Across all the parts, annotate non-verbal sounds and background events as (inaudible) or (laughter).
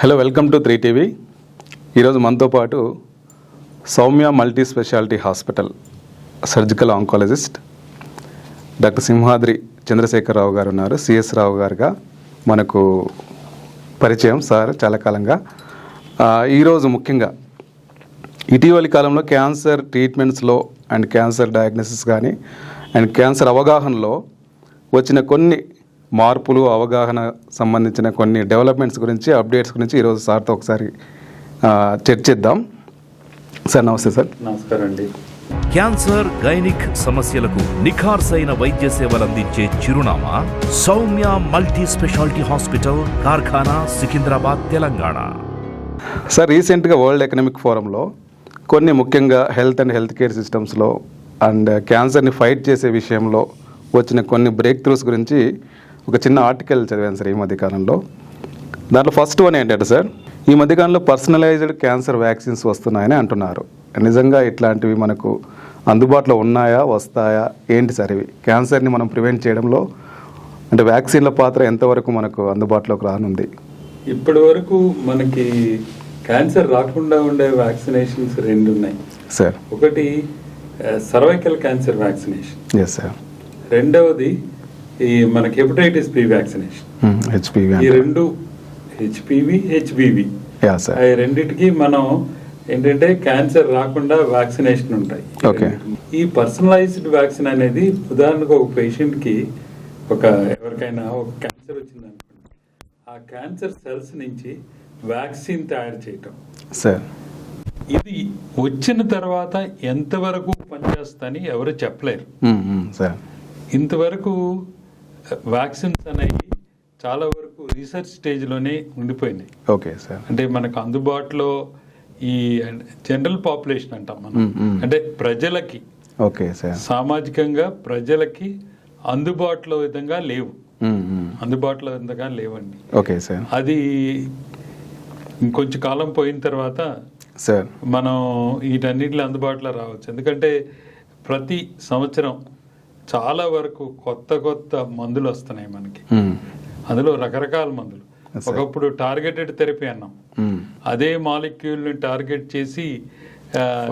Hello welcome to three TV ఈరోజు మనతో పాటు Soumya multi speciality hospital surgical oncologist doctor Simhadri Chandrasekhara Rao గారు ఉన్నారు. సిఎస్ రావు గారుగా మనకు పరిచయం సార్ చాలా కాలంగా. ఈరోజు ముఖ్యంగా ఇటీవలి కాలంలో క్యాన్సర్ ట్రీట్మెంట్స్లో అండ్ క్యాన్సర్ డయాగ్నోసిస్ కానీ అండ్ క్యాన్సర్ అవగాహనలో వచ్చిన కొన్ని మార్పులు అవగాహన సంబంధించిన కొన్ని డెవలప్మెంట్స్ గురించి అప్డేట్స్ గురించి ఈరోజు సార్తో ఒకసారి చర్చిద్దాం సార్ నమస్తే సార్. నమస్కారం అండి. క్యాన్సర్ గైనిక్ సమస్యలకు నిఖార్సైన వైద్య సేవలందించే చిరునామా Soumya multi speciality hospital Karkhana Secunderabad Telangana. Sir రీసెంట్గా వరల్డ్ ఎకనామిక్ ఫోరంలో కొన్ని ముఖ్యంగా హెల్త్ అండ్ హెల్త్ కేర్ సిస్టమ్స్లో అండ్ క్యాన్సర్ని ఫైట్ చేసే విషయంలో వచ్చిన కొన్ని బ్రేక్ త్రూస్ గురించి ఒక చిన్న ఆర్టికల్ చదివాను సార్ ఈ మధ్యకాలంలో. దాంట్లో ఫస్ట్ వన్ ఏంటంటే సార్ ఈ మధ్యకాలంలో పర్సనలైజ్డ్ క్యాన్సర్ వ్యాక్సిన్స్ వస్తున్నాయని అంటున్నారు. నిజంగా ఇట్లాంటివి మనకు అందుబాటులో ఉన్నాయా వస్తాయా? ఏంటి సార్ ఇవి? క్యాన్సర్ని మనం ప్రివెంట్ చేయడంలో అంటే వ్యాక్సిన్ల పాత్ర ఎంతవరకు మనకు అందుబాటులోకి రానుంది? ఇప్పటి వరకు మనకి క్యాన్సర్ రాకుండా ఉండే వ్యాక్సినేషన్స్ రెండు ఉన్నాయి. సార్. ఒకటి cervical cancer vaccination yes sir రెండవది ఈ మనకి హెపటైటిస్ బి వ్యాక్సినేషన్ హెచ్పివి ఈ రెండు హెచ్పివి హెచ్బివి ఈ రెండిటికి మనం ఏంటంటే క్యాన్సర్ రాకుండా వ్యాక్సినేషన్ ఉంటాయి. Okay. ఈ పర్సనలైజ్డ్ వ్యాక్సిన్ అనేది ఉదాహరణకు ఒక పేషెంట్కి ఒక ఎవరికైనా ఒక క్యాన్సర్ వచ్చింది అనుకోండి ఆ క్యాన్సర్ సెల్స్ నుంచి వ్యాక్సిన్ తయారు చేయటం. సార్ ఇది వచ్చిన తర్వాత ఎంతవరకు పనిచేస్తుందని ఎవరు చెప్పలేరు. సార్ ఇంతవరకు వ్యాక్సిన్స్ అనేవి చాలా వరకు రీసెర్చ్ స్టేజ్లోనే ఉండిపోయినాయి. ఓకే సార్ అంటే మనకు అందుబాటులో ఈ జనరల్ పాపులేషన్ అంటాం మనం. మ్మ్, మ్మ్. అంటే ప్రజలకి. ఓకే సార్ సామాజికంగా ప్రజలకి అందుబాటులో విధంగా లేవు. అందుబాటులో విధంగా లేవండి. ఓకే సార్ అది ఇంకొంచెం కాలం పోయిన తర్వాత సార్ మనం వీటన్నిటిలో అందుబాటులో రావచ్చు. ఎందుకంటే ప్రతి సంవత్సరం చాలా వరకు కొత్త కొత్త మందులు వస్తున్నాయి మనకి. అందులో రకరకాల మందులు. ఒకప్పుడు టార్గెటెడ్ థెరపీ అన్నాం. అదే మాలిక్యూల్ని టార్గెట్ చేసి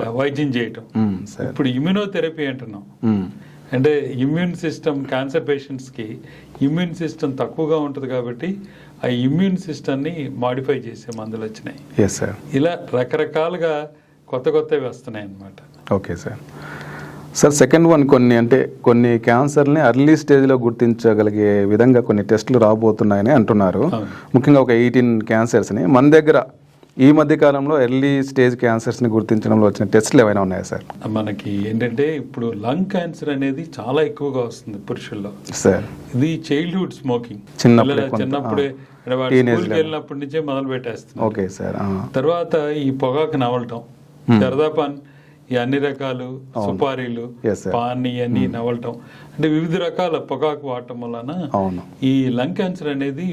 వైద్యం చేయటం. ఇప్పుడు ఇమ్యునోథెరపీ అంటున్నాం. అంటే ఇమ్యూన్ సిస్టమ్ క్యాన్సర్ పేషెంట్స్కి ఇమ్యూన్ సిస్టమ్ తక్కువగా ఉంటుంది కాబట్టి ఆ ఇమ్యూన్ సిస్టమ్ని మాడిఫై చేసే మందులు వచ్చినాయి. ఇలా రకరకాలుగా కొత్త కొత్తవి వస్తున్నాయి అన్నమాట okay sir sir second one కొన్ని అంటే కొన్ని క్యాన్సర్ని అర్లీ స్టేజ్లో గుర్తించగలిగే విధంగా కొన్ని టెస్టులు రాబోతున్నాయని అంటున్నారు. ముఖ్యంగా ఒక ఎయిటీన్ క్యాన్సర్స్ని మన దగ్గర ఈ మధ్య కాలంలో ఎర్లీ స్టేజ్ క్యాన్సర్స్ని గుర్తించడంలో వచ్చిన టెస్టులు ఏమైనా ఉన్నాయా సార్? మనకి ఏంటంటే ఇప్పుడు లంగ్ క్యాన్సర్ అనేది చాలా ఎక్కువగా వస్తుంది పురుషుల్లో. సార్. ఇది చైల్డ్హుడ్ స్మోకింగ్ చిన్నప్పుడే చిన్నప్పుడే. వెళ్ళినప్పటి నుంచే మొదలు పెట్టేస్తుంది ఓకే సార్. తర్వాత ఈ పొగాకు నవలటం. జరదాపాన్ ఈ అన్ని రకాలు సుపారీలు. పాన్ ఇవన్నీ నవలటం అంటే వివిధ రకాల పొగాకు వాడటం వలన అవును ఈ లంగ్ క్యాన్సర్ అనేది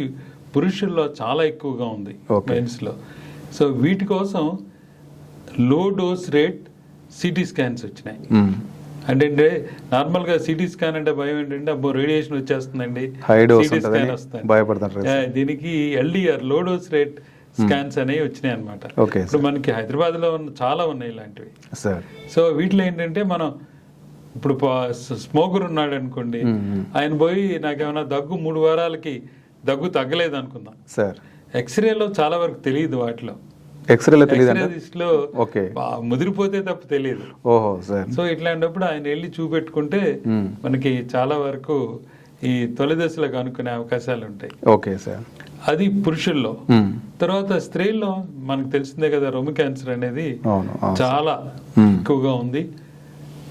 పురుషుల్లో చాలా ఎక్కువగా ఉంది Okay. మెన్స్లో సో వీటి కోసం low dose rate CT scans వచ్చినాయి మ్మ్. అంటే నార్మల్గా సిటీ స్కాన్ అంటే భయం ఏంటంటే అబ్బో రేడియేషన్ వచ్చేస్తుందండి ఉంటుందని scan వస్తుంది. దీనికి ఎల్డిఆర్లో డోస్ రేట్ స్కాన్స్ అనేవి వచ్చినాయి అనమాట ఇప్పుడు మనకి హైదరాబాద్లో ఉన్న చాలా ఉన్నాయి ఇలాంటివి. సార్ సో వీటిలో ఏంటంటే మనం ఇప్పుడు స్మోకర్ ఉన్నాడు అనుకోండి ఆయన పోయి నాకేమైనా దగ్గు మూడు వారాలకి దగ్గు తగ్గలేదు అనుకుందాం. సార్ ఎక్స్రేలో చాలా వరకు తెలియదు వాటిలో. ఎక్స్రేలో తెలియదు ఓకే ముదిరిపోతే తప్ప తెలియదు. ఓహో సార్ సో ఇట్లాంటప్పుడు ఆయన వెళ్ళి చూపెట్టుకుంటే. మనకి చాలా వరకు ఈ తొలి దశలో కనుక్కునే అవకాశాలు ఉంటాయి. ఓకే సార్ అది పురుషుల్లో. తర్వాత స్త్రీల్లో మనకు తెలిసిందే కదా రొమ్ము క్యాన్సర్ అనేది చాలా. ఎక్కువగా ఉంది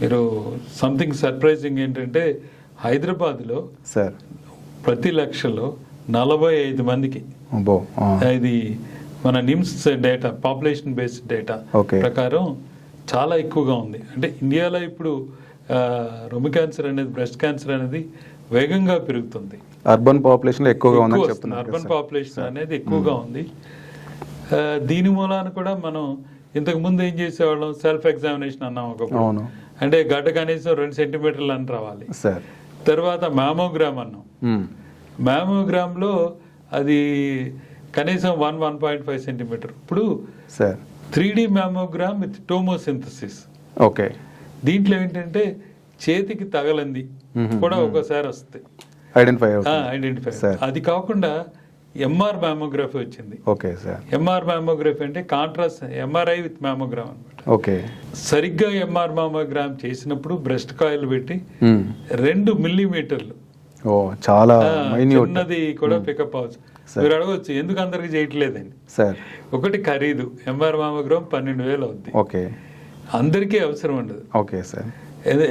మీరు సంథింగ్ సర్ప్రైజింగ్ ఏంటంటే హైదరాబాద్లో సార్ ప్రతి లక్షలో నలభై ఐదు మందికి. ఇది మన NIMS data population based data. ప్రకారం చాలా ఎక్కువగా ఉంది అంటే ఇండియాలో ఇప్పుడు రొమ్ము క్యాన్సర్ అనేది బ్రెస్ట్ క్యాన్సర్ అనేది వేగంగా పెరుగుతుంది అర్బన్ పాపులేషన్ ఎక్కువగా ఉందని. చెప్తున్నారు అర్బన్. పాపులేషన్ అనేది ఎక్కువగా ఉంది. ఆ, దీని మూలాన కూడా మనం ఇంతకు ముందు ఏం చేసేవాళ్ళం? సెల్ఫ్ ఎగ్జామినేషన్ అన్నాం ఒకప్పుడు. అంటే గడ్డ కనీసం రెండు సెంటీమీటర్లు అని రావాలి. సార్. తర్వాత మ్యామోగ్రామ్ అన్నాం. మ్మ్. మ్యామోగ్రామ్లో అది కనీసం one one point five centimetre ఇప్పుడు sir. Three D mammogram with tomosynthesis okay. దీంట్లో ఏంటంటే చేతికి తగలంది. మ్మ్. కూడా ఒక్కోసారి వస్తాయి. Identify identify sir. అది కాకుండా ఎంఆర్ మ్యామోగ్రఫీ వచ్చింది. Okay sir. ఎంఆర్ మ్యామోగ్రఫీ అంటే కాంట్రాస్ట్ ఎంఆర్ఐ విత్ మ్యామోగ్రామ్ అనమాట ఓకే. సరిగ్గా ఎంఆర్ మ్యామోగ్రామ్ చేసినప్పుడు బ్రెస్ట్ కాయిల్ పెట్టి మ్మ్. రెండు మిల్లీమీటర్లు ఓ చాలా చిన్నది కూడా పికప్ అవ్వచ్చు సార్. మీరు అడగవచ్చు ఎందుకు అందరికి చేయట్లేదండి సార్. ఒకటి ఖరీదు ఎంఆర్ మామోగ్రామ్ పన్నెండు వేలు అవుద్ది. ఓకే. అందరికీ అవసరం ఉండదు. Okay sir.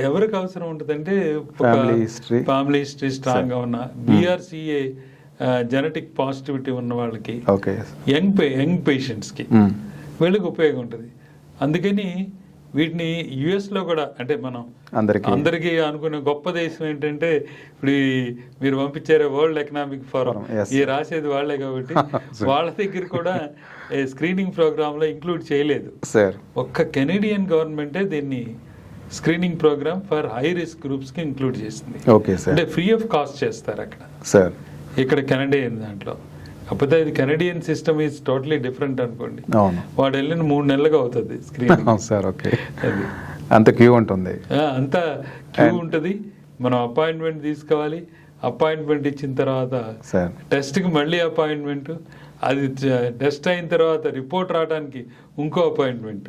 ఎవరికి అవసరం ఉంటుందంటే. ఫ్యామిలీ హిస్టరీ స్ట్రాంగ్గా ఉన్న బీఆర్సీఏ జెనెటిక్ పాజిటివిటీ ఉన్న వాళ్ళకి యంగ్ యంగ్ పేషెంట్స్కి మ్మ్. వీళ్ళకి ఉపయోగం ఉంటుంది అందుకని వీటిని యుఎస్లో కూడా అంటే మనం అందరికీ అందరికీ అనుకునే గొప్ప దేశం ఏంటంటే ఇప్పుడు మీరు పంపించారు వరల్డ్ ఎకనామిక్ ఫోరం. ఈ రాసేది వాళ్ళే కాబట్టి. (laughs) వాళ్ళ దగ్గర కూడా స్క్రీనింగ్ ప్రోగ్రామ్లో ఇంక్లూడ్ చేయలేదు సార్ ఒక్క కెనేడియన్ గవర్నమెంటే దీన్ని screening programme for high risk గ్రూప్స్కి include చేసింది. Okay sir. అంటే ఫ్రీ ఆఫ్ కాస్ట్ చేస్తారు అక్కడ. సార్. ఇక్కడ కెనడియన్ దాంట్లో. కాకపోతే ఇది Canadian system is totally different అనుకోండి. వాడు వెళ్ళిన మూడు నెలలుగా అవుతుంది స్క్రీనింగ్. (laughs) Sir okay. అది. అంత క్యూ ఉంటుంది. అంతా క్యూ ఉంటుంది. మనం అపాయింట్మెంట్ తీసుకోవాలి. అపాయింట్మెంట్ ఇచ్చిన తర్వాత సార్. టెస్ట్కి మళ్ళీ అపాయింట్మెంట్. అది టెస్ట్ అయిన తర్వాత రిపోర్ట్ రావడానికి ఇంకో అపాయింట్మెంట్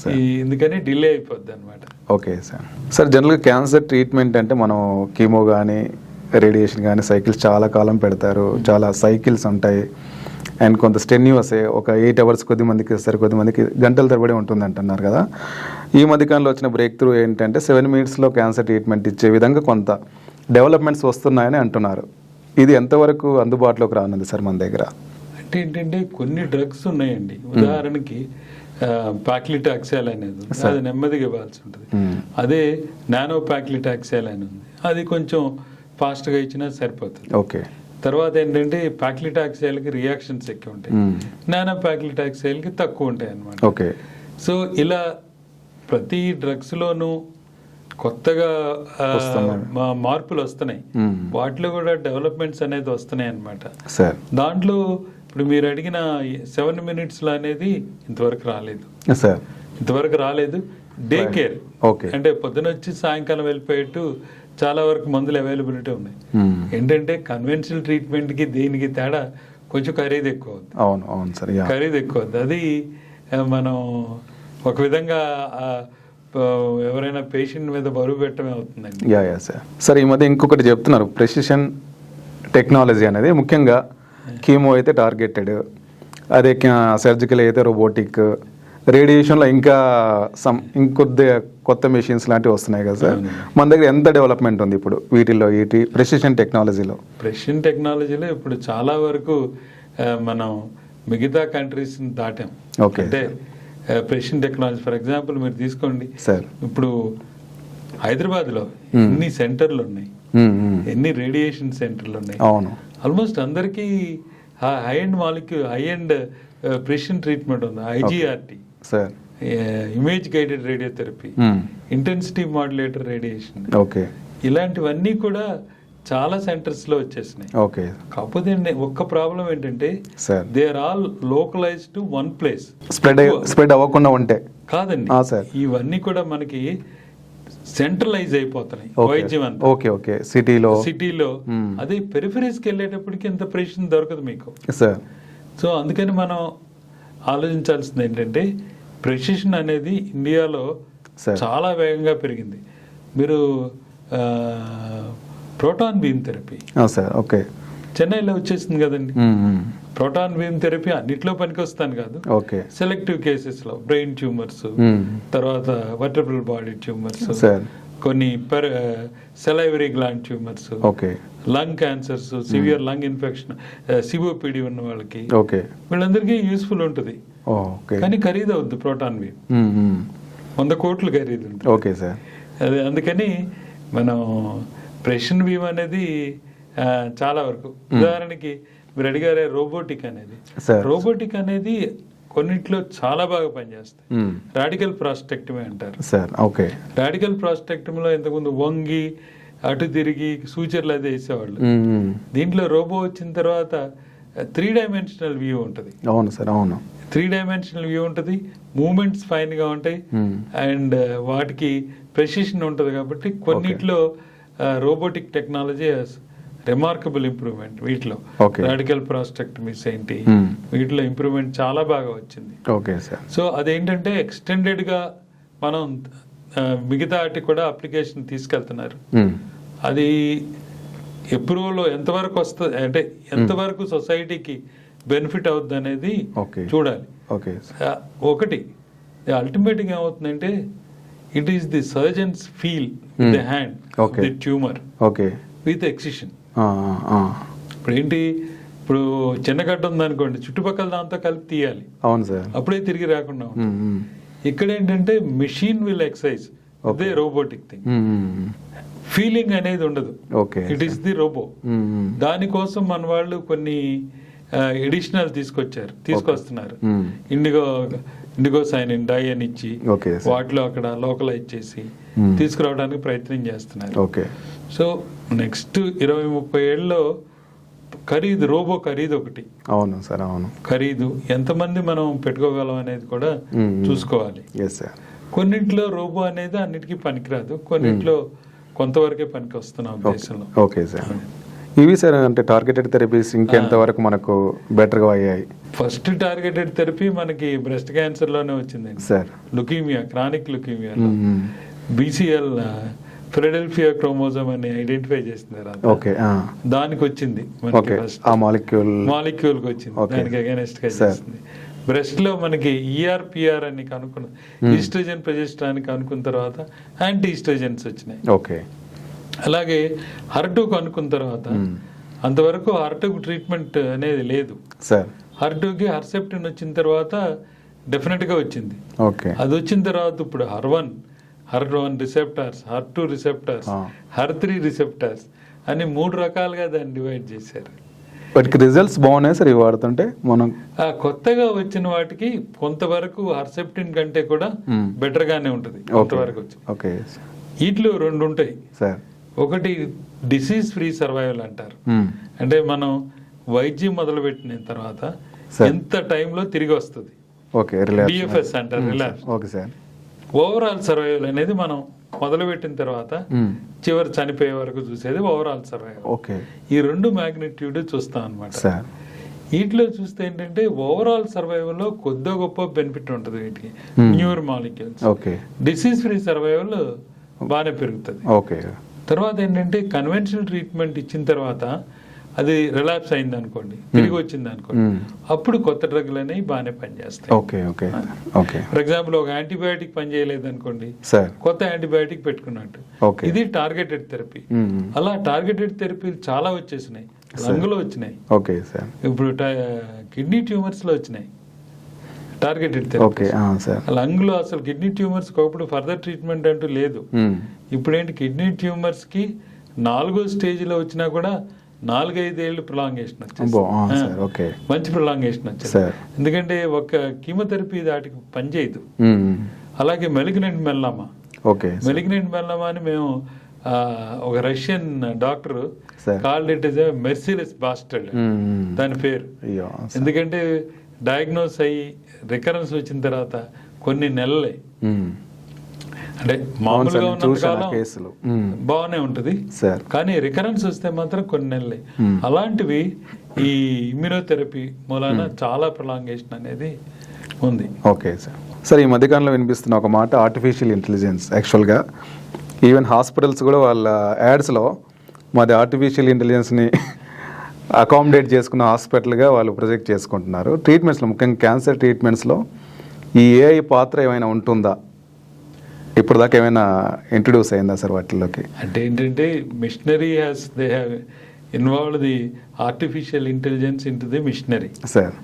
సార్ ఎందుకని డిలే అయిపోద్ది అనమాట ఓకే సార్ సార్ జనరల్గా క్యాన్సర్ ట్రీట్మెంట్ అంటే మనం కీమో కానీ రేడియేషన్ కానీ సైకిల్స్ చాలా కాలం పెడతారు. చాలా సైకిల్స్ ఉంటాయి. అండ్ కొంత స్టెన్యూస్ ఒక ఎయిట్ అవర్స్ కొద్ది మందికి ఇస్తారు కొద్ది మందికి గంటల తరబడి ఉంటుంది అంటున్నారు కదా. ఈ మధ్యకాలంలో వచ్చిన బ్రేక్ త్రూ ఏంటంటే సెవెన్ మినిట్స్లో క్యాన్సర్ ట్రీట్మెంట్ ఇచ్చే విధంగా కొంత డెవలప్మెంట్స్ వస్తున్నాయని అంటున్నారు. ఇది ఎంతవరకు అందుబాటులోకి రానుంది సార్ మన దగ్గర? అంటే ఏంటంటే కొన్ని డ్రగ్స్ ఉన్నాయండి. ఉదాహరణకి పాక్లిటాక్సెల్ అనేది. అది నెమ్మదిగా ఇవ్వాల్సి ఉంటుంది. మ్మ్. అదే నానో పాక్లిటాక్సెల్ అని ఉంది. అది కొంచెం ఫాస్ట్గా ఇచ్చినా సరిపోతుంది. ఓకే. తర్వాత ఏంటంటే పాక్లిటాక్సైల్కి రియాక్షన్స్ ఎక్కువ ఉంటాయి. నానో పాక్లిటాక్సైల్కి తక్కువ ఉంటాయి అన్నమాట. ఓకే. సో ఇలా ప్రతి డ్రగ్స్లోనూ కొత్తగా మార్పులు వస్తున్నాయి. వాటిలో కూడా డెవలప్మెంట్స్ అనేది వస్తున్నాయి అన్నమాట. సార్. దాంట్లో ఇప్పుడు మీరు అడిగిన సెవెన్ మినిట్స్లో అనేది ఇంతవరకు రాలేదు. సార్ ఇంతవరకు రాలేదు. డే. Care Okay. అంటే పొద్దున వచ్చి సాయంకాలం వెళ్ళిపోయేట్టు చాలా వరకు మందులు అవైలబిలిటీ ఉన్నాయి. మ్మ్. ఏంటంటే కన్వెన్షనల్ ట్రీట్మెంట్కి దీనికి తేడా కొంచెం ఖరీదు ఎక్కువ అవును అవును సార్ ఖరీదు ఎక్కువ అది మనం ఒక విధంగా ఎవరైనా పేషెంట్ మీద బరువు పెట్టడమే అవుతుందండి. యా యా సార్ సార్ ఈ మధ్య ఇంకొకటి చెప్తున్నారు. ప్రెసిషన్ టెక్నాలజీ అనేది ముఖ్యంగా కీమో అయితే టార్గెటెడ్. అదే సర్జికల్ అయితే రోబోటిక్. రేడియేషన్లో ఇంకా సమ్ ఇంకొద్ది కొత్త మెషిన్స్ లాంటివి వస్తున్నాయి కదా సార్. మన దగ్గర ఎంత డెవలప్మెంట్ ఉంది ఇప్పుడు వీటిల్లో వీటి ప్రెసిషన్ టెక్నాలజీలో? ప్రెషన్ టెక్నాలజీలో ఇప్పుడు చాలా వరకు మనం మిగతా కంట్రీస్ దాటాం. Okay. అంటే ప్రెషన్ టెక్నాలజీ ఫర్ ఎగ్జాంపుల్ మీరు తీసుకోండి. సార్. ఇప్పుడు హైదరాబాద్లో. ఎన్ని సెంటర్లు ఉన్నాయి. ఎన్ని రేడియేషన్ సెంటర్లు ఉన్నాయి? అవును. ఆల్మోస్ట్ అందరికీ high end molecular high end precision treatment ఉంది. IGRT sir image guided radiotherapy. Intensity modulator radiation okay ఇలాంటివన్నీ కూడా చాలా సెంటర్స్లో వచ్చేసినాయి. ఓకే కాకపోతే ఒక్క ప్రాబ్లం ఏంటంటే sir they are all localise to one place spread spread అవ్వకుండా ఉంటే. కాదండి. సార్. ఇవన్నీ కూడా మనకి సెంట్రలైజ్ అయిపోతున్నాయి వైద్యం అంతా. Okay okay. సిటీలో. సిటీలో. అదే పెరిఫరీస్కి వెళ్ళేటప్పటికి ఎంత ప్రెషన్ దొరకదు మీకు. సార్ సో అందుకని మనం ఆలోచించాల్సింది ఏంటంటే ప్రెసిషన్ అనేది ఇండియాలో సార్. చాలా వేగంగా పెరిగింది. మీరు proton beam therapy. Sir okay చెన్నైలో వచ్చేసింది కదండి. ప్రోటాన్ బీమ్ థెరపీ అన్నిట్లో పనికొస్తాను కాదు. ఓకే. సెలెక్టివ్ కేసెస్లో బ్రెయిన్ ట్యూమర్స్. తర్వాత వర్టబ్రల్ బాడీ ట్యూమర్స్ సార్. కొన్ని per salivary gland tumours okay. Lung cancers severe lung infection COPD ఉన్న వాళ్ళకి ఓకే. వీళ్ళందరికీ యూస్ఫుల్ ఉంటుంది. కానీ ఖరీదు అవుద్ది ప్రోటాన్ బీమ్. వంద కోట్లు ఖరీదు ఉంటుంది. Okay sir. అదే అందుకని మనం ప్రెషన్ బీమ్ అనేది చాలా వరకు. ఉదాహరణకి మీరు అడిగారే రోబోటిక్ అనేది. రోబోటిక్ అనేది కొన్నిట్లో చాలా బాగా పనిచేస్తాయి. రాడికల్ ప్రాస్టెక్టమీ అంటారు. Sir okay. రాడికల్ ప్రాస్టెక్టమీలో ఇంతకుముందు వంగి అటు తిరిగి సూచర్లు అదే వేసేవాళ్ళు. దీంట్లో రోబో వచ్చిన తర్వాత త్రీ డైమెన్షనల్ వ్యూ ఉంటుంది. అవును సార్ అవును. త్రీ డైమెన్షనల్ వ్యూ ఉంటుంది. మూమెంట్స్ ఫైన్గా ఉంటాయి. Hmm. అండ్ వాటికి ప్రెసిషన్ ఉంటుంది కాబట్టి కొన్నిట్లో రోబోటిక్ టెక్నాలజీ రిమార్కబుల్ ఇంప్రూవ్మెంట్ వీటిలో. రాడికల్ ప్రాస్టెక్టమీస్ ఏంటి Hmm. వీటిలో ఇంప్రూవ్మెంట్ చాలా బాగా వచ్చింది ఓకే సార్ సో అదేంటంటే ఎక్స్టెండెడ్గా మనం మిగతా వాటికి కూడా అప్లికేషన్ తీసుకెళ్తున్నారు మ్మ్. అది ఎప్రూవల్ ఎంతవరకు వస్తుంది అంటే ఎంతవరకు సొసైటీకి బెనిఫిట్ అవుద్ది అనేది. చూడాలి ఓకే సార్ ఆ, ఒకటి అల్టిమేట్గా ఏమవుతుందంటే it is the surgeon's feel Hmm. The hand. The tumour okay with excision ఇప్పుడు ఏంటి ఇప్పుడు చిన్న గడ్డ ఉందనుకోండి చుట్టుపక్కల దాంతో కలిపి తీయాలి. అవును సార్. అప్పుడే తిరిగి రాకుండా. ఇక్కడ ఏంటంటే మెషిన్ విల్ ఎక్సైజ్ ఇదే రోబోటిక్ థింగ్. ఫీలింగ్ అనేది ఉండదు. Okay it is the robot. దానికోసం మన వాళ్ళు కొన్ని ఎడిషనల్ తీసుకొచ్చారు. తీసుకొస్తున్నారు. ఇండిగో ఇండిగో సైన్ డై అని ఇచ్చి. వాటిలో అక్కడ లోకలైజ్ చేసి. తీసుకురావడానికి ప్రయత్నం చేస్తున్నారు. ఓకే. సో నెక్స్ట్ ఇరవై ముప్పై ఏళ్ళలో ఖరీదు రోబో ఖరీదు ఒకటి. అవును సార్ అవును. ఖరీదు ఎంతమంది మనం పెట్టుకోగలం అనేది కూడా. చూసుకోవాలి. కొన్నింటిలో రోబో అనేది అన్నిటికీ పనికిరాదు. కొన్నింటిలో కొంతవరకే పనికి వస్తున్నాం దేశంలో. ఓకే సార్ ఇవి సార్ అంటే టార్గెటెడ్ థెరపీస్ ఇంకెంత వరకు మనకు బెటర్గా అయ్యాయి? ఫస్ట్ టార్గెటెడ్ థెరపీ మనకి బ్రెస్ట్ క్యాన్సర్లోనే వచ్చిందండి sir leukaemia chronic leukaemia. BCL Philadelphia chromosome అని ఐడెంటిఫై చేసింది ఓకే. దానికి వచ్చింది ఓకే ఆ మాలిక్యూల్ మాలిక్యూల్కి వచ్చింది. దానికి అగేనెస్ట్గా. చేసింది బ్రెస్ట్లో మనకి E ఈఆర్పిఆర్ అని కనుక్కున్న Hmm. ఈస్ట్రోజన్ ప్రజెస్ట్రాన్ కనుక్కున్న తర్వాత యాంటీ ఈస్ట్రోజన్స్ వచ్చినాయి. ఓకే అలాగే హర్టు కనుక్కున్న తర్వాత Hmm. అంతవరకు హర్టుకు ట్రీట్మెంట్ అనేది లేదు. సార్ హర్టుకి హర్సెప్టిన్ వచ్చిన తర్వాత డెఫినెట్గా వచ్చింది. ఓకే అది వచ్చిన తర్వాత ఇప్పుడు HER one HER one receptors HER two receptors. HER three receptors అని మూడు రకాలుగా దాన్ని డివైడ్ చేశారు. వాటికి రిజల్ట్స్ బాగున్నాయి సార్ ఇవి వాడుతుంటే? మనం కొత్తగా వచ్చిన వాటికి కొంతవరకు హర్సెప్టిన్ కంటే కూడా. బెటర్ గానే ఉంటుంది కొంతవరకు వచ్చి ఓకే. వీటిలో రెండు ఉంటాయి. సార్. ఒకటి డిసీజ్ ఫ్రీ సర్వైవల్ అంటారు. అంటే మనం వైద్యం మొదలుపెట్టిన తర్వాత. ఎంత టైంలో తిరిగి వస్తుంది? ఓకే బిఎఫ్ఎస్ అంటారు ఓకే సార్. ఓవరాల్ సర్వైవల్ అనేది మనం మొదలుపెట్టిన తర్వాత మ్మ్. చివరి చనిపోయే వరకు చూసేది ఓవరాల్ సర్వైవల్ ఓకే ఈ రెండు మ్యాగ్నిట్యూడ్ చూస్తాం అనమాట సార్ వీటిలో చూస్తే ఏంటంటే ఓవరాల్ సర్వైవల్లో కొద్ది గొప్ప బెనిఫిట్ ఉంటుంది వీటికి. Hmm. Newer molecules okay disease free survival బాగానే పెరుగుతుంది. ఓకే తర్వాత ఏంటంటే కన్వెన్షనల్ ట్రీట్మెంట్ ఇచ్చిన తర్వాత అది రిలాప్స్ అయింది అనుకోండి తిరిగి వచ్చింది అనుకోండి. అప్పుడు కొత్త డ్రగ్లు అనేవి బాగానే పనిచేస్తాయి. Okay okay okay. For example ఒక యాంటీబయాటిక్ పనిచేయలేదు అనుకోండి కొత్త యాంటీబయాటిక్ పెట్టుకున్నట్టు. ఇది టార్గెటెడ్ థెరపీ. అలా టార్గెటెడ్ థెరపీలు చాలా వచ్చేసినాయి. లంగులో వచ్చినాయి. Okay sir. ఇప్పుడు కిడ్నీ ట్యూమర్స్లో వచ్చినాయి టార్గెటెడ్ ఓకే సార్. లంగ్లో అసలు కిడ్నీ ట్యూమర్స్ ఒకప్పుడు ఫర్దర్ ట్రీట్మెంట్ అంటూ లేదు. మ్మ్. ఇప్పుడు ఏంటి కిడ్నీ ట్యూమర్స్కి నాలుగో స్టేజ్లో వచ్చినా కూడా నాలుగైదేళ్ళు ప్రొలాంగేషన్ వచ్చేసి ఓకే. మంచి ప్రొలాంగేషన్ వచ్చింది సార్. ఎందుకంటే ఒక కీమోథెరపీ దాటికి పనిచేయదు. అలాగే malignant melanoma okay malignant melanoma అని మేము ఒక Russian doctor. Called it is merciless bastard. దాని పేరు. ఎందుకంటే డయాగ్నోస్ అయ్యి రికరెన్స్ వచ్చిన తర్వాత కొన్ని నెలలే. అంటే మామూలుగా ఉన్నంతకాలం కేసులు. బాగానే ఉంటది. సార్. కానీ రికరెన్స్ వస్తే మాత్రం కొన్ని నెలలే. అలాంటివి ఈ ఇమ్యూనోథెరపీ మూలాన చాలా ప్రొలాంగేషన్ అనేది ఉంది. Okay sir. సార్ ఈ మధ్యకాలంలో వినిపిస్తున్న ఒక మాట ఆర్టిఫిషియల్ ఇంటెలిజెన్స్ యాక్చువల్గా ఈవెన్ హాస్పిటల్స్ కూడా వాళ్ళ యాడ్స్లో మాది ఆర్టిఫిషియల్ ఇంటెలిజెన్స్ని అకామిడేట్ చేసుకున్న హాస్పిటల్గా వాళ్ళు ప్రొజెక్ట్ చేసుకుంటున్నారు. ట్రీట్మెంట్స్లో ముఖ్యంగా క్యాన్సర్ ట్రీట్మెంట్స్లో ఈ ఏఐ పాత్ర ఏమైనా ఉంటుందా? ఇప్పుడు దాకా ఏమైనా ఇంట్రడ్యూస్ అయిందా సార్ వాటిల్లోకి? అంటే ఏంటంటే machinery has they have involve the artificial intelligence in the machinery sir.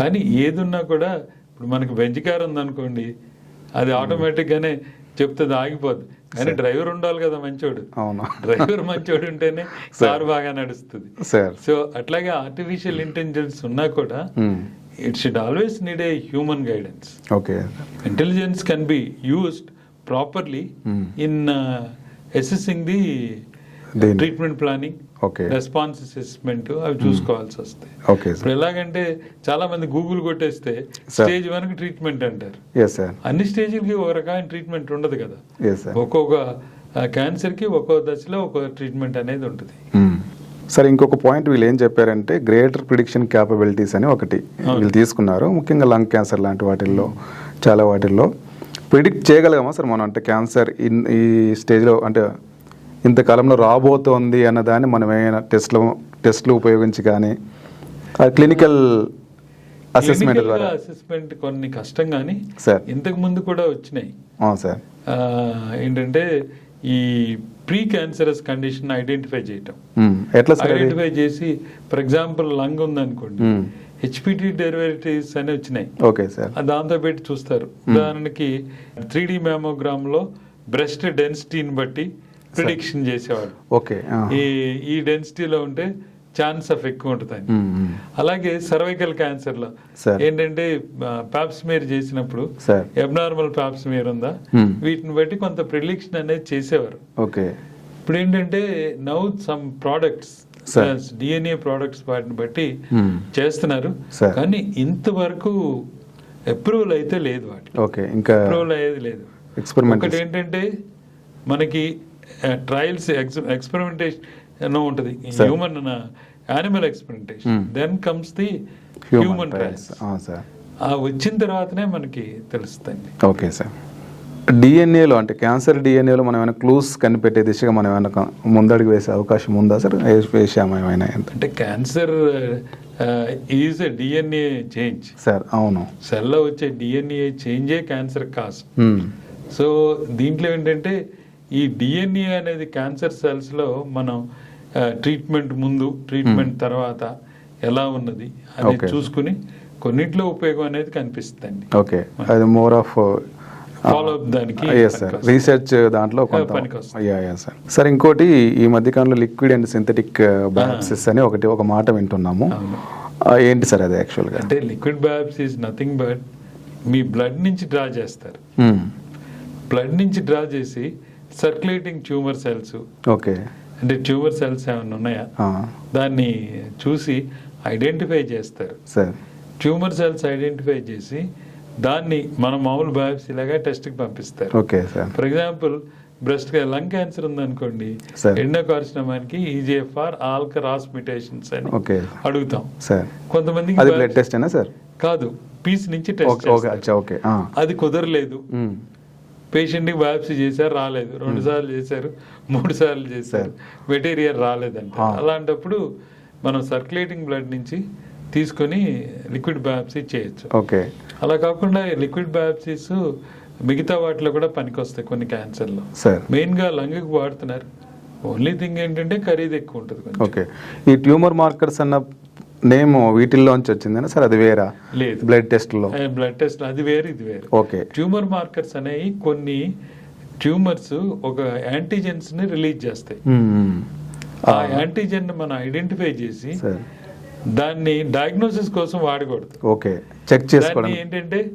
కానీ ఏదున్నా కూడా ఇప్పుడు మనకి బెంచ్ కార్ ఉందనుకోండి అది ఆటోమేటిక్ గానే చెప్తుంది ఆగిపోద్ది. కానీ డ్రైవర్ ఉండాలి కదా మంచోడు. అవును. డ్రైవర్ మంచోడు ఉంటేనే కారు బాగా నడుస్తుంది. సార్. సో అట్లాగే ఆర్టిఫిషియల్ ఇంటెలిజెన్స్ ఉన్నా కూడా. It should always need a human guidance okay intelligence can be used properly Hmm. In assessing the దీని treatment planning okay response assessment అవి చూసుకోవాల్సి వస్తాయి ఓకే ఇప్పుడు ఎలాగంటే చాలా మంది గూగుల్ కొట్టేస్తే స్టేజ్ వన్కి ట్రీట్మెంట్ అంటారు. ఎస్ సార్ అన్ని స్టేజ్లకి ఒక రకమైన ట్రీట్మెంట్ ఉండదు కదా. ఎస్ సార్ ఒక్కొక్క క్యాన్సర్కి ఒక్కో దశలో ఒక్కో ట్రీట్మెంట్ అనేది ఉంటుంది. సార్ ఇంకొక పాయింట్ వీళ్ళు ఏం చెప్పారంటే గ్రేటర్ ప్రిడిక్షన్ క్యాపబిలిటీస్ అని ఒకటి వీళ్ళు తీసుకున్నారు. ముఖ్యంగా లంగ్ క్యాన్సర్ లాంటి వాటిల్లో చాలా వాటిల్లో. ప్రిడిక్ట్ చేయగలగమా సార్ మనం? అంటే క్యాన్సర్ ఇన్ ఈ స్టేజ్లో అంటే ఇంతకాలంలో రాబోతోంది అన్న దాన్ని మనం ఏమైనా టెస్ట్లు టెస్ట్లు ఉపయోగించి కానీ క్లినికల్ అసెస్మెంట్ ద్వారా. అసెస్మెంట్ కొన్ని కష్టం కానీ సార్. ఇంతకు ముందు కూడా వచ్చినాయి. అవును సార్. ఏంటంటే ఈ ప్రీ క్యాన్సరస్ కండిషన్ ఐడెంటిఫై చేయటం. ఎట్లా ఐడెంటిఫై చేసి ఫర్ ఎగ్జాంపుల్ లంగ్ ఉందనుకోండి. హెచ్పిటి డెరివేటివ్స్ అని వచ్చినాయి ఓకే సార్ దాంతో పెట్టి చూస్తారు ఉదాహరణకి త్రీ డి మ్యామోగ్రామ్లో బ్రెస్ట్ డెన్సిటీని బట్టి ప్రిడిక్షన్ చేసేవాళ్ళు ఓకే ఈ ఈ డెన్సిటీలో ఉంటే ఛాన్స్ ఆఫ్ ఎక్కువ ఉంటుందని మ్మ్. అలాగే సర్వైకల్ క్యాన్సర్లో. ఏంటంటే పాప్స్మేర్ చేసినప్పుడు Sir. అబ్నార్మల్ పాప్స్మేర్ ఉందా. వీటిని బట్టి కొంత ప్రిడిక్షన్ అనేది చేసేవారు ఓకే ఇప్పుడు ఏంటంటే now some products. DNA products వాటిని బట్టి Hmm. చేస్తున్నారు. కానీ ఇంతవరకు అప్రూవల్ అయితే లేదు వాటి ఓకే ఇంకా అప్రూవల్ అయ్యేది లేదు. ఒకటి ఏంటంటే మనకి ట్రయల్స్ ఎక్స్పెరిమెంటేషన్ ఉంటుంది. Human animal experimentation. Then comes the human trials వచ్చిన తర్వాతనే మనకి తెలుస్తుంది. Okay sir. డిఎన్ఏలో అంటే క్యాన్సర్ డిఎన్ఏలో మనం ఏమైనా క్లూస్ కనిపెట్టే దిశగా మనం ఏమైనా ముందడుగు వేసే అవకాశం ఉందా సార్? వేస్- వేసామా ఏమైనా అంటే cancer is a DNA change. Sir అవును. సెల్లో వచ్చే డిఎన్ఏ చేంజే క్యాన్సర్ కాజ్. మ్మ్. సో దీంట్లో ఏంటంటే ఈ డిఎన్ఏ అనేది క్యాన్సర్ సెల్స్లో మనం ట్రీట్మెంట్ ముందు ట్రీట్మెంట్ తర్వాత ఎలా ఉన్నది Okay. చూసుకుని కొన్నిట్లో ఉపయోగం అనేది కనిపిస్తుంది ఓకే. అది more of yes sir. Research దాంట్లో కొంత. యా యా సార్ సార్ ఇంకోటి ఈ మధ్యకాలంలో లిక్విడ్ అండ్ సింథటిక్ బయాప్సిస్ అని ఒకటి ఒక మాట వింటున్నాము. ఆ, ఏంటి సార్ అది యాక్చువల్గా అంటే liquid biopsy is nothing but me blood నుంచి డ్రా చేస్తారు. బ్లడ్ నుంచి డ్రా చేసి సర్క్యులేటింగ్ ట్యూమర్ సెల్స్ ఓకే అంటే ట్యూమర్ సెల్స్ ఏమైనా ఉన్నాయా? దాన్ని చూసి ఐడెంటిఫై చేస్తారు. సార్ ట్యూమర్ సెల్స్ ఐడెంటిఫై చేసి దాన్ని మన మామూలు బయాప్సీ లాగా టెస్ట్కి పంపిస్తారు. Okay sir. For example breast lung cancer ఉందనుకోండి. ఎండోకార్సినమానికి ఈజీఎఫ్ఆర్ ఆల్ రాస్ మ్యుటేషన్స్ అని ఓకే. అడుగుతాం. సార్. కొంతమందికి అది బ్లడ్ టెస్ట్ సార్? కాదు పీస్ నుంచి టెస్ట్ ఓకే ఓకే అచ్చా ఓకే ఆ. అది కుదరలేదు. పేషెంట్కి బయాప్సీ చేశారు రాలేదు. రెండు సార్లు చేశారు మూడు సార్లు చేశారు. మెటీరియల్ రాలేదంట. అలాంటప్పుడు మనం సర్క్యులేటింగ్ బ్లడ్ నుంచి తీసుకొని లిక్విడ్ బయాప్సీ చేయొచ్చు. ఓకే. అలా కాకుండా లిక్విడ్ బయాప్సీస్ మిగతా వాటిలో కూడా పనికొస్తాయి కొన్ని క్యాన్సర్లో. సార్. మెయిన్గా లంగ్కి వాడుతున్నారు. ఓన్లీ థింగ్ ఏంటంటే ఖరీదు ఎక్కువ ఉంటుంది ఓకే. ఈ ట్యూమర్ మార్కర్స్ అన్న నేమ్ వీటిల్లోంచి వచ్చిందేనా సార్? అది వేరా? లేదు. బ్లడ్ టెస్ట్లో. బ్లడ్ టెస్ట్ అది వేరు ఇది వేరు. ఓకే. ట్యూమర్ మార్కర్స్ అనేవి కొన్ని ట్యూమర్స్ ఒక యాంటీజెన్స్ని రిలీజ్ చేస్తాయి. ఆ యాంటీజెన్ మనం ఐడెంటిఫై చేసి సార్. దాన్ని డయాగ్నోసిస్ కోసం వాడకూడదు. ఓకే చెక్ చేసుకోవడం. ఏంటంటే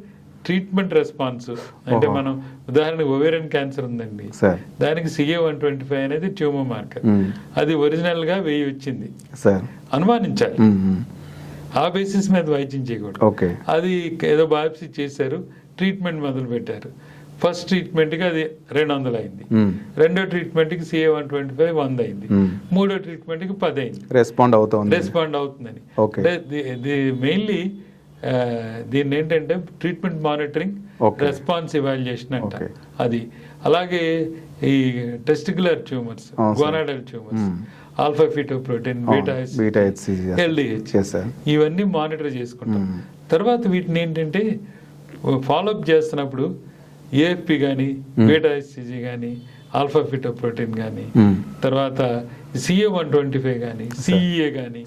ట్రీట్మెంట్ రెస్పాన్స్ అంటే. మనం ఉదాహరణకు ఓవేరియన్ క్యాన్సర్ ఉందండి. దానికి సిఏ వన్ ట్వంటీ ఫైవ్ అనేది ట్యూమర్ మార్కర్. అది ఒరిజినల్గా వెయ్యి వచ్చింది. సార్. అనుమానించాలి. ఆ బేసిస్ మీద వైద్యం చేయకూడదు. ఓకే. అది ఏదో బయాప్సీ చేశారు ట్రీట్మెంట్ మొదలు పెట్టారు ఫస్ట్ ట్రీట్మెంట్కి అది రెండు వందలు అయింది. రెండో ట్రీట్మెంట్కి సిఏ వన్ ట్వంటీ ఫైవ్ వంద అయింది. మూడో ట్రీట్మెంట్కి పది అయింది రెస్పాండ్ అవుతుంది రెస్పాండ్ అవుతుందని. మెయిన్లీ దీన్ని ఏంటంటే ట్రీట్మెంట్ మానిటరింగ్. రెస్పాన్స్ ఇవాల్యుయేషన్ అంట. అది అలాగే ఈ testicular tumours. Gonadal tumours. Alpha beta HCG LDH ఇవన్నీ మానిటర్ చేసుకుంటాం. తర్వాత వీటిని ఏంటంటే ఫాలోఅప్ చేస్తున్నప్పుడు ఏఎఫ్పి కానీ. బీటా ఎస్సిజి కానీ ఆల్ఫా ఫిటోప్రోటీన్ కానీ మ్మ్. తర్వాత సిఏ వన్ ట్వంటీ ఫైవ్ కానీ సిఈఏ కానీ.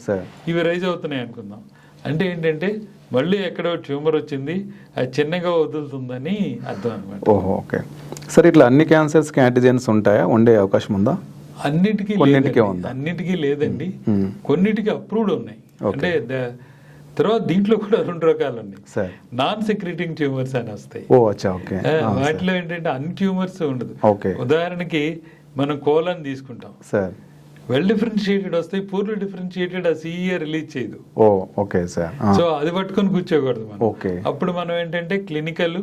ఇవి రైజ్ అవుతున్నాయి అనుకుందాం అంటే ఏంటంటే మళ్ళీ ఎక్కడో ట్యూమర్ వచ్చింది అది చిన్నగా వదులుతుందని అర్థం అనమాట ఓహో ఓకే సార్ ఇట్లా అన్ని క్యాన్సర్స్కి యాంటీజెన్స్ ఉంటాయా ఉండే అవకాశం ఉందా అన్నిటికీ? అన్నిటికీ లేదండి. కొన్నిటికి అప్రూవ్డ్ ఉన్నాయి. అంటే తర్వాత దీంట్లో కూడా రెండు రకాలు ఉన్నాయి. సార్. నాన్ సెక్రెటింగ్ ట్యూమర్స్ అని వస్తాయి. వాటిలో ఏంటంటే అన్ని ట్యూమర్స్ ఉండదు. ఉదాహరణకి మనం కోలన్ తీసుకుంటాం. సార్. వెల్ డిఫరెన్షియేటెడ్ వస్తాయి పూర్లు డిఫరెన్షియేటెడ్ ఆ సిఈఏ రిలీజ్ చేయదు. Okay sir. సో అది పట్టుకొని కూర్చోకూడదు మనం. అప్పుడు మనం ఏంటంటే క్లినికల్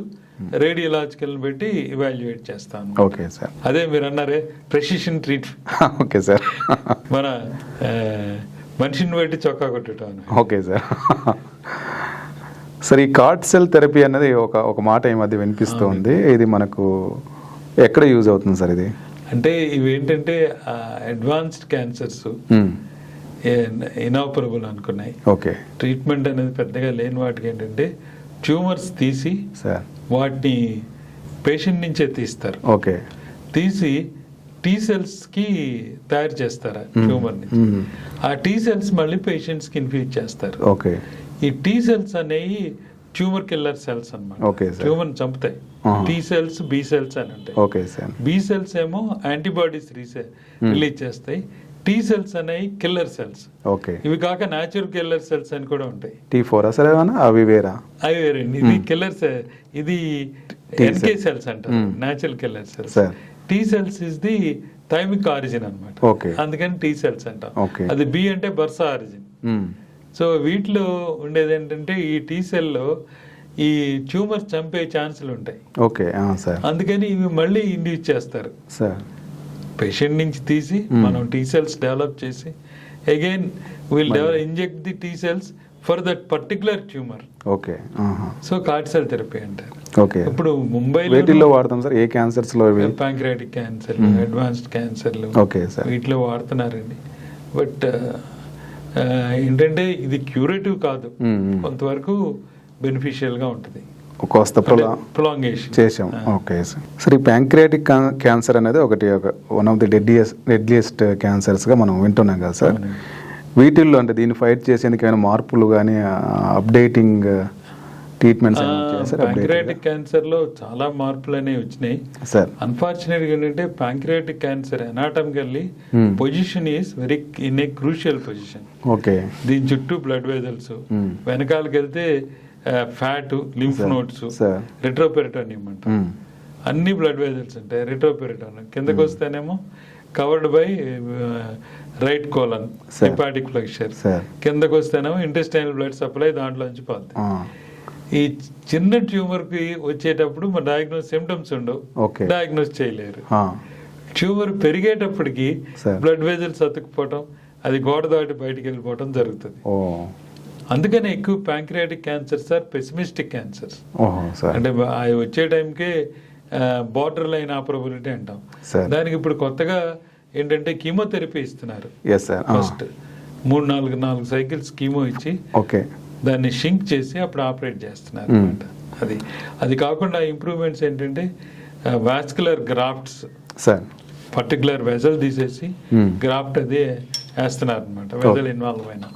రేడియోలాజికల్ పెట్టి ఇవాల్యుయేట్ చేస్తాం ఓకే సార్. అదే మీరు అన్నారే ప్రెసిషన్ ట్రీట్. (laughs) Okay sir. మన మనిషిని బట్టి చొక్కా కొట్టడం. Okay sir. సార్ ఈ కార్డ్ సెల్ థెరపీ అనేది ఒక ఒక మాట ఈ మధ్య వినిపిస్తూ ఉంది ఇది మనకు ఎక్కడ యూజ్ అవుతుంది సార్ ఇది? అంటే ఇవి ఏంటంటే అడ్వాన్స్డ్ క్యాన్సర్స్. ఇనాపరబుల్ అనుకున్నాయి. ఓకే. ట్రీట్మెంట్ అనేది పెద్దగా లేని వాటికి ఏంటంటే ట్యూమర్స్ తీసి సార్. వాటిని పేషెంట్ నుంచే తీస్తారు. ఓకే. తీసి టీ సెల్స్కి తయారు చేస్తారు ట్యూమర్ నుంచి మ్మ్. ఆ టీ సెల్స్ మళ్ళీ పేషెంట్స్కి ఇన్ఫ్యూజ్ చేస్తారు. ఓకే. ఈ టీ సెల్స్ అనేవి tumour killer cells sir. Tumour చంపుతాయి. T cells B cells అని ఉంటాయి. బి సెల్స్ ఏమో యాంటీబాడీస్ రిలీజ్ చేస్తాయి. టీ సెల్స్ అనేవి కిల్లర్ సెల్స్ ఓకే. ఇవి కాక న్యాచురల్ కిల్లర్ సెల్స్ అని కూడా ఉంటాయి. టీ ఫోరా ఏమన్నా? అవి వేరా? అవి వేరండి. ఇది కిల్లర్ ఇది ఎన్కే. సెల్స్ అంటారు. Natural killer cells. T cells is the thymic origin అన్నమాట. Okay. అందుకని టీ సెల్స్ అంటాం. అది బి అంటే బర్సా ఆరిజిన్. సో వీటిలో ఉండేది ఏంటంటే ఈ టీ సెల్లో ఈ ట్యూమర్ చంపే ఛాన్సులు ఉంటాయి. ఓకే సార్ అందుకని ఇవి మళ్ళీ ఇండ్యూస్ చేస్తారు. సార్ పేషెంట్ నుంచి తీసి Hmm. మనం టీ సెల్స్ డెవలప్ చేసి again will develop inject the T cells for that particular tumour. Okay. So CAR T cell therapy అంటారు. ఓకే. ఇప్పుడు ముంబైలో వేటిల్లో వాడతాం సార్? ఏ క్యాన్సర్స్లో ప్యాంక్రాటిక్ క్యాన్సర్. అడ్వాన్స్డ్ క్యాన్సర్లు ఓకే సార్. వీటిలో వాడుతున్నారండి బట్ ఏంటంటే ఇది క్యూరేటివ్ కాదు. కొంతవరకు బెనిఫిషియల్గా ఉంటుంది కోస్త ప్రొలా ప్రొలాంగేషన్. చేసాం ఓకే సార్. సార్ ఈ ప్యాంక్రియాటిక్ క్యాన్సర్ అనేది ఒకటి ఒక one of the deadliest deadliest క్యాన్సర్స్గా మనం వింటున్నాం కదా సార్. వీటిల్లో అంటే దీన్ని ఫైట్ చేసేందుకు ఏమైనా మార్పులు కానీ అప్డేటింగ్ ట్రీట్మెంట్స్ ప్యాంక్రియాటిక్ క్యాన్సర్లో చాలా మార్పులు అనేవి వచ్చినాయి. సార్. అన్ఫార్చునేట్ ఏంటంటే pancreatic cancer anatomically Hmm. Position is very in a crucial position okay దీని చుట్టూ బ్లడ్ వెజల్స్ Hmm. వెనకాలకి వెళ్తే ఫ్యాట్ లింఫ్. నోట్స్. రెట్రోపెరిటోనియం అంటాం అన్ని బ్లడ్ వెజల్స్ ఉంటాయి రెట్రోపెరిటోనియం కిందకు వస్తేనేమో covered by right colon. Hepatic flexure. కిందకు వస్తేనేమో ఇంటెస్టైనల్ బ్లడ్ సప్లై దాంట్లోంచి పోతుంది ఈ చిన్న ట్యూమర్కి వచ్చేటప్పుడు మన డయాగ్నోస్ సిమ్టమ్స్ ఉండవు. డయాగ్నోస్ చేయలేరు. ట్యూమర్ పెరిగేటప్పటికి. బ్లడ్ వెజల్స్ అతుక్కుపోవటం అది గోడ దాటి బయటికి వెళ్ళిపోవటం జరుగుతుంది. అందుకనే ఎక్కువ pancreatic cancers are pessimistic cancers sir అంటే అవి వచ్చే టైంకే బార్డర్ లైన్ ఆపరబిలిటీ అంటాం. దానికి ఇప్పుడు కొత్తగా ఏంటంటే కీమోథెరపీ ఇస్తున్నారు. ఫస్ట్ మూడు నాలుగు నాలుగు సైకిల్స్ కీమో ఇచ్చి ఓకే దాన్ని షింక్ చేసి అప్పుడు ఆపరేట్ చేస్తున్నారు Hmm. అనమాట అది అది కాకుండా ఇంప్రూవ్మెంట్స్ ఏంటంటే vascular grafts sir particular vessel తీసేసి Hmm. గ్రాఫ్ట్ అది వేస్తున్నారు అనమాట వెజల్ ఇన్వాల్వ్ అయినా.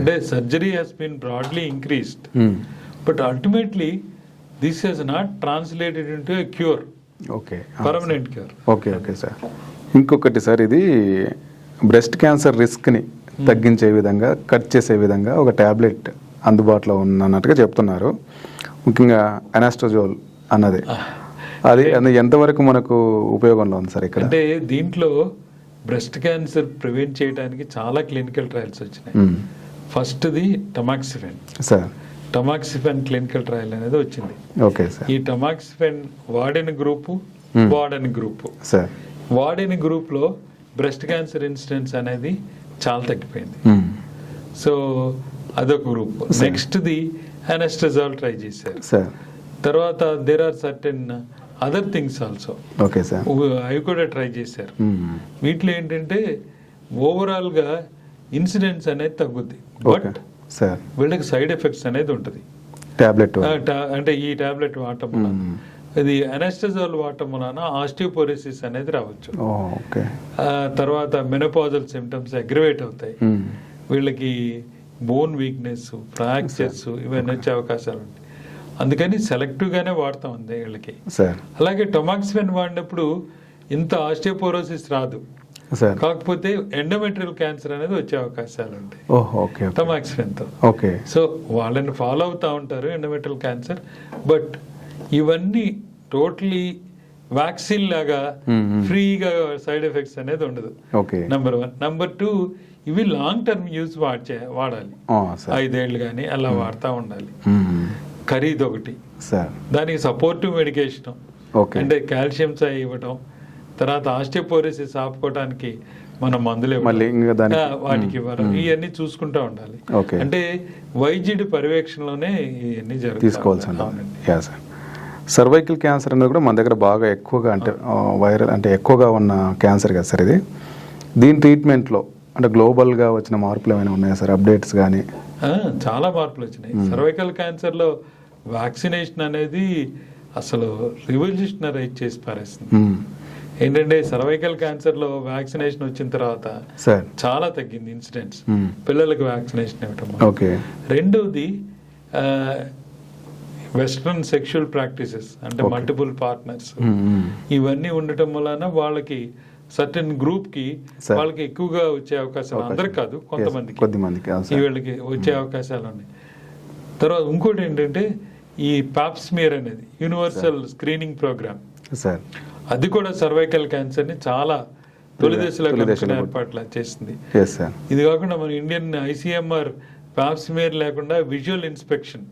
అంటే surgery has been broadly increased Hmm. But ultimately this has not translated into a cure okay permanent cure okay okay sir ఇంకొకటి sir ఇది breast cancer రిస్క్ని తగ్గించే విధంగా కట్ చేసే విధంగా ఒక ట్యాబ్లెట్ అందుబాటులో ఉన్నట్టుగా చెప్తున్నారు. ముఖ్యంగా అనాస్ట్రోజోల్ అన్నది. అది అది ఎంతవరకు మనకు ఉపయోగంలో ఉంది సార్ ఇక్కడ? అంటే దీంట్లో బ్రెస్ట్ క్యాన్సర్ ప్రివెంట్ చేయడానికి చాలా క్లినికల్ ట్రయల్స్ వచ్చినాయి. ఫస్ట్ది tamoxifen sir tamoxifen clinical trial అనేది వచ్చింది. Okay sir. ఈ టమాక్సిఫెన్ వాడిన గ్రూపు. వాడని గ్రూపు. సార్. వాడిన గ్రూప్లో బ్రెస్ట్ క్యాన్సర్ ఇన్సిడెన్స్ అనేది చాలా తగ్గిపోయింది. సో అదొక గ్రూప్. నెక్స్ట్ది అనెస్టజాల్ ట్రై చేశారు. సార్. తర్వాత there are certain other things also okay sir. అవి కూడా ట్రై చేశారు. వీటిలో ఏంటంటే ఓవరాల్గా ఇన్సిడెన్స్ అనేది తగ్గుద్ది. But sir. వీళ్ళకి సైడ్ ఎఫెక్ట్స్ అనేది ఉంటుంది. ట్యాబ్లెట్ ఆ, టా- అంటే ఈ టాబ్లెట్ వాడటం వలన. ఇది అనెస్టజాల్ వాడటం వలన ఆస్టియోపోరిసిస్ అనేది రావచ్చు. తర్వాత మెనోపాజల్ సిమ్టమ్స్ అగ్రివేట్ అవుతాయి. వీళ్ళకి బోన్ వీక్నెస్ ఫ్రాక్చర్స్ ఇవన్నీ వచ్చే అవకాశాలు ఉంటాయి. అందుకని సెలెక్టివ్ గానే వాడతాం అంతే వీళ్ళకి. సార్. అలాగే టొమాక్సిఫెన్ వాడినప్పుడు ఇంత ఆస్టియోపోరోసిస్ రాదు. కాకపోతే ఎండోమెట్రియల్ క్యాన్సర్ అనేది వచ్చే అవకాశాలు ఉంటాయి. ఓహ్ ఓకే సో వాళ్ళని ఫాలో అవుతా ఉంటారు ఎండోమెట్రియల్ క్యాన్సర్ బట్ ఇవన్నీ టోటలీ వ్యాక్సిన్ లాగా ఫ్రీగా సైడ్ ఎఫెక్ట్స్ అనేది ఉండదు. Okay. Number one number two ఇవి లాంగ్ టర్మ్ యూజ్ వాడే వాడాలి. ఐదేళ్ళు కానీ అలా వాడుతూ ఉండాలి. ఖరీదు ఒకటి సార్. దానికి సపోర్టివ్ మెడికేషన్ ఓకే. అంటే కాల్షియంస్ అవి ఇవ్వటం తర్వాత ఆస్టియోపోరిసిస్ ఆపుకోవడానికి మనం మందులు. మళ్ళీ వాటికి ఇవన్నీ చూసుకుంటూ ఉండాలి. ఓకే. అంటే వైద్యుడి పర్యవేక్షణలోనే ఇవన్నీ జరుగుతాయి. తీసుకోవాల్సి ఉంటుంది యా సార్ సర్వైకల్ క్యాన్సర్ అనేది కూడా మన దగ్గర బాగా ఎక్కువగా అంటే వైరల్ అంటే ఎక్కువగా ఉన్న క్యాన్సర్ కదా సార్ ఇది. దీని ట్రీట్మెంట్లో అంటే గ్లోబల్గా వచ్చిన మార్పులు ఏమైనా ఉన్నాయా సార్ అప్డేట్స్ కానీ చాలా మార్పులు వచ్చినాయి. సర్వైకల్ క్యాన్సర్లో వ్యాక్సినేషన్ అనేది అసలు రివల్యూషనరైజ్ చేసి పారేస్తుంది ఏంటంటే సర్వైకల్ క్యాన్సర్లో వ్యాక్సినేషన్ వచ్చిన తర్వాత సార్ చాలా తగ్గింది ఇన్సిడెంట్స్ మ్మ్. పిల్లలకు వ్యాక్సినేషన్ ఇవ్వటం రెండోది వెస్ట్రన్ సెక్షువల్ ప్రాక్టీసెస్ అంటే. Multiple partners hmm. ఇవన్నీ ఉండటం వలన వాళ్ళకి సర్టన్ గ్రూప్కి. వాళ్ళకి ఎక్కువగా వచ్చే అవకాశం అవకాశం. అందరికి కాదు కొంతమందికి. వీళ్ళకి వచ్చే అవకాశాలు ఉన్నాయి తర్వాత ఇంకోటి ఏంటంటే ఈ పాప్స్మియర్ అనేది యూనివర్సల్ స్క్రీనింగ్ ప్రోగ్రామ్ సార్ అది కూడా సర్వైకల్ క్యాన్సర్ని చాలా తొలి దశలో. ఏర్పాట్ల సార్ ఇది కాకుండా మన ఇండియన్ ఐసీఎంఆర్ పాప్స్మియర్ లేకుండా విజువల్ ఇన్స్పెక్షన్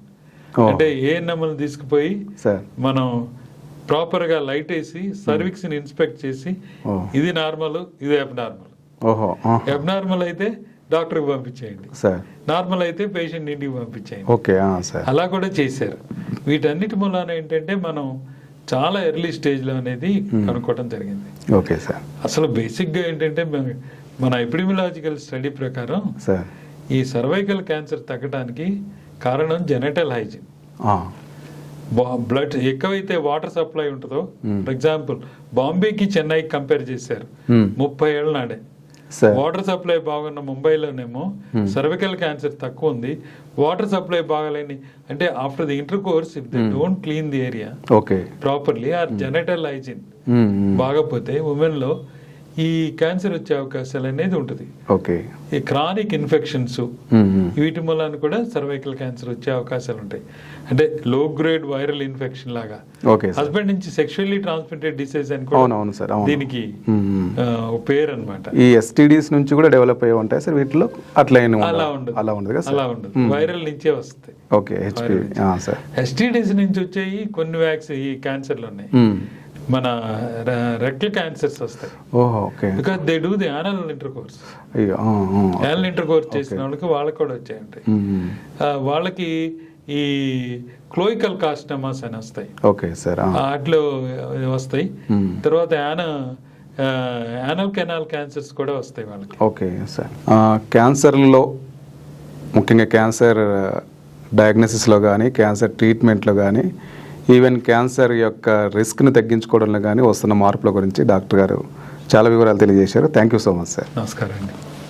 Oh. అంటే ఏ నమ్మలు తీసుకుపోయి సార్ మనం ప్రాపర్గా లైట్ వేసి సర్విక్స్ని ఇన్స్పెక్ట్ చేసి Oh. ఇది నార్మల్ ఇది అబ్నార్మల్ అబ్నార్మల్ అయితే డాక్టర్కి పంపించేయండి. సార్ నార్మల్ అయితే పేషెంట్ ఇంటికి పంపించేయండి. ఓకే సార్ అలా కూడా చేశారు. వీటన్నిటి మూలాన ఏంటంటే మనం చాలా ఎర్లీ స్టేజ్లో అనేది కనుక్కోవడం జరిగింది. Okay sir. అసలు బేసిక్గా ఏంటంటే మన- ఎపిడమిలాజికల్ స్టడీ ప్రకారం సార్. ఈ సర్వైకల్ క్యాన్సర్ తగ్గడానికి కారణం జెనటల్ హైజీన్ బ్లడ్ ఎక్కువైతే వాటర్ సప్లై ఉంటుందో Hmm. ఫర్ ఎగ్జాంపుల్ బాంబేకి చెన్నైకి కంపేర్ చేశారు. Hmm. ముప్పై ఏళ్ళ నాడే. వాటర్ సప్లై బాగున్న ముంబైలోనేమో సర్వికల్ క్యాన్సర్ తక్కువ ఉంది వాటర్ సప్లై బాగలేని అంటే after the intercourse if they don't clean the area okay properly or genital hygiene. బాగపోతే ఉమెన్లో ఈ క్యాన్సర్ వచ్చే అవకాశాలు అనేది ఉంటుంది. ఓకే. ఈ క్రానిక్ ఇన్ఫెక్షన్స్. వీటి మూలాన కూడా సర్వైకల్ క్యాన్సర్ వచ్చే అవకాశాలు ఉంటాయి. అంటే లో గ్రేడ్ వైరల్ ఇన్ఫెక్షన్ లాగా. హస్బెండ్ నుంచి సెక్షువల్లీ ట్రాన్స్మిటెడ్ డిసీజ్ అని కూడా దీనికి పేరు అనమాట ఈ ఎస్టీడీస్ నుంచి కూడా డెవలప్ అయ్యి ఉంటాయి సార్ వీటిలో అట్లా. అలా ఉండదు. అలా ఉండదు అలా ఉండదు. వైరల్ నుంచే వస్తాయి. ఓకే ఎస్టీడీస్ నుంచి. వచ్చేవి కొన్ని వ్యాక్సిన్ ఈ క్యాన్సర్లు ఉన్నాయి. మన రెక్టల్ క్యాన్సర్స్ వస్తాయి. ఓహో okay. Because they do the anal intercourse. Anal intercourse చేసిన వాళ్ళకి వాళ్ళకి కూడా వచ్చాయి ఉంటాయి మ్మ్. ఆ, వాళ్ళకి ఈ క్లోయికల్ కాస్టమస్ అని వస్తాయి. ఓకే సార్ ఆ. వాటిలో వస్తాయి. తర్వాత యాన యానల్ కెనాల్ క్యాన్సర్స్ కూడా వస్తాయి వాళ్ళకి. Okay sir. క్యాన్సర్లో ముఖ్యంగా క్యాన్సర్ డయాగ్నోసిస్లో కానీ క్యాన్సర్ ట్రీట్మెంట్లో కానీ ఈవెన్ క్యాన్సర్ యొక్క రిస్క్ని తగ్గించుకోవడంలో కానీ వస్తున్న మార్పుల గురించి డాక్టర్ గారు చాలా వివరాలు తెలియజేశారు. Thank you so much sir నమస్కారం అండి.